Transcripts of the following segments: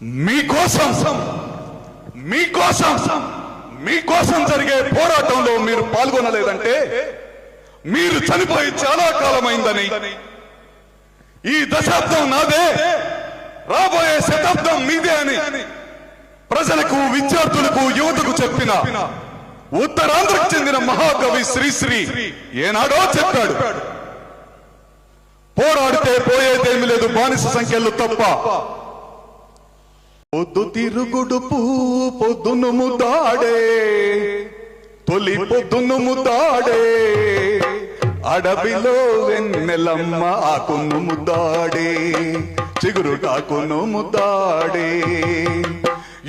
మీకోసం మీకోసం మీకోసం జరిగే పోరాటంలో మీరు పాల్గొనలేదంటే మీరు చనిపోయి చాలా కాలమైందని ఈ దశాబ్దం నాదే రాబోయే శతాబ్దం మీదే అని ప్రజలకు విద్యార్థులకు యువతకు చెప్పిన ఉత్తరాంధ్రకు చెందిన మహాకవి శ్రీశ్రీ ఏనాడో చెప్పాడు. పోరాడితే పోయేదేమి లేదు బానిస సంఖ్యలు తప్ప పొద్దు తిరుగుడు పువ్వు పొద్దును ముదాడే తొలి పొద్దును ముదాడే అడవిలో వెన్నెలమ్మ ఆకును ముద్దాడే. చిగురు కాకును ముద్దాడే.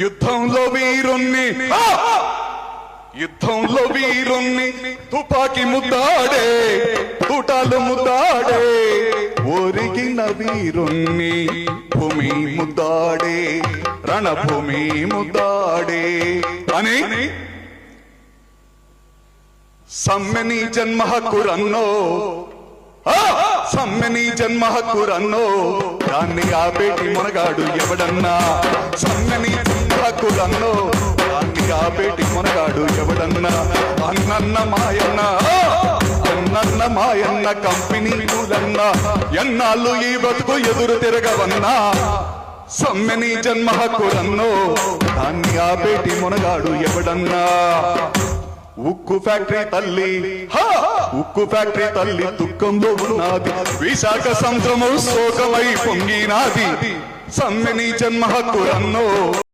యుద్ధంలో వీరుణ్ణి యుద్ధంలో వీరుణ్ణి తుపాకి ముద్దాడే. తూటాలు ముద్దాడే. ఒరిగిన వీరుణ్ణి భూమి ముద్దాడే రణభూమి ముద్దాడే. అని సమ్మెని జన్మ హక్కురన్నో సమ్మెని జన్మ హక్కురన్నో దాన్ని ఆపేటి మునగాడు ఎవడన్నా? సమ్మెని జన్మ హక్కురన్నో దాన్ని ఆపేటి మునగాడు ఎవడన్నా? అన్నన్న మాయన్న మాయన్న కంపెనీ కూలన్న? ఎన్నాళ్ళు ఈ బతుకు ఎదురు తిరగవన్నా? సమ్మెని జన్మ హక్కురన్నో దాన్ని ఆపేటి మునగాడు ఎవడన్నా? ఉక్కు ఫ్యాక్టరీ తల్లి ఉక్కు ఫ్యాక్టరీ తల్లి దుఃఖంలో ఉన్నది. విశాఖ సముద్రము శోకమై పొంగినాది. సమ్మెని జన్మ హక్కురన్నో